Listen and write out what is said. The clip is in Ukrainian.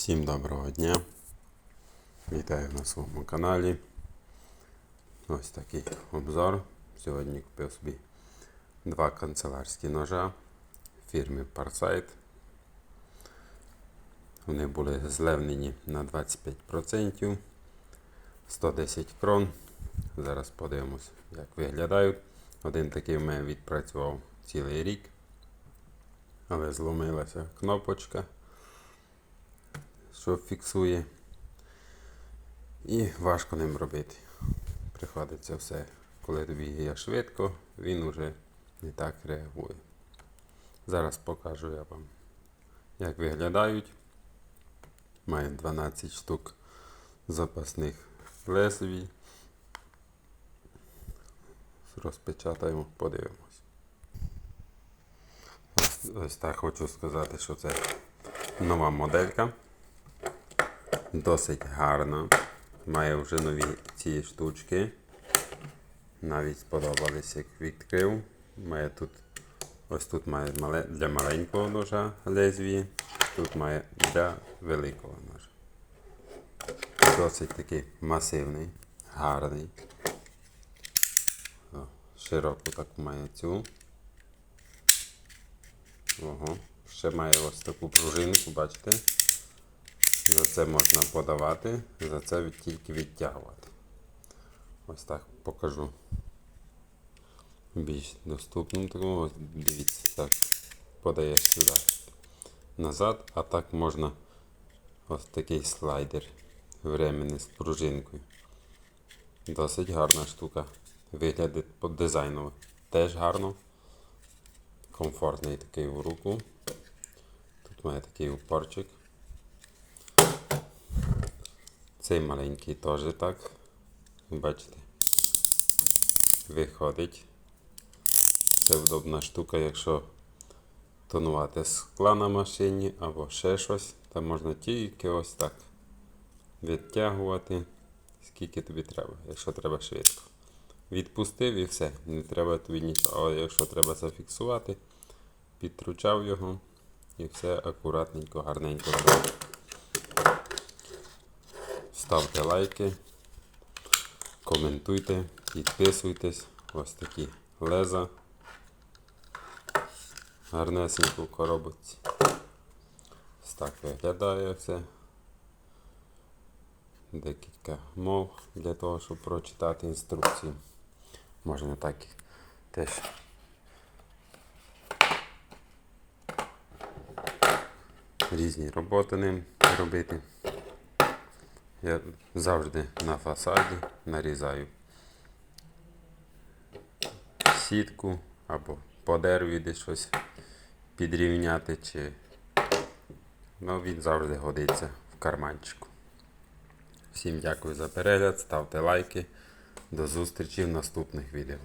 Всім доброго дня. Вітаю на своєму каналі. Ось такий обзор. Сьогодні купив собі два канцелярські ножа фірми Parsight. Вони були злевнені на 25%. 110 крон. Зараз подивимось, як виглядають. Один такий в мене відпрацював цілий рік. Але зломилася кнопочка що фіксує. І важко ним робити. Приходиться все, коли тобі є швидко, він уже не так реагує. Зараз покажу я вам, як виглядають. Має 12 штук запасних лезвій. Розпечатаємо, подивимось. Ось, так хочу сказати, що це нова моделька. Досить гарна. Має вже нові ці штучки. Навіть сподобались, як відкрив. Має тут, ось тут має для маленького ножа лезвії, тут має для великого ножа. Досить такий масивний, гарний. О, широку таку має цю. Ого. Ще має ось таку пружинку, бачите? За це можна подавати, за це тільки відтягувати. Ось так покажу. Більш доступним такому. Дивіться, так подаєш сюди. Назад, а так можна ось такий слайдер временний з пружинкою. Досить гарна штука. Виглядить по дизайну теж гарно. Комфортний такий в руку. Тут має такий упорчик. Цей маленький теж так. Бачите. Виходить. Це вдобна штука, якщо тонувати скла на машині або ще щось, то можна тільки ось так відтягувати, скільки тобі треба, якщо треба швидко. Відпустив і все, не треба тобі нічого. Але якщо треба зафіксувати, підтручав його і все акуратненько, гарненько робив. Ставте лайки, коментуйте, підписуйтесь. Ось такі леза. Гарнесенько в коробочці. Ось так виглядає все. Декілька мов для того, щоб прочитати інструкцію. Можна так теж. Різні роботи ним робити. Я завжди на фасаді нарізаю сітку або по дереві десь щось підрівняти, чи ну, він завжди годиться в карманчику. Всім дякую за перегляд, ставте лайки. До зустрічі в наступних відео.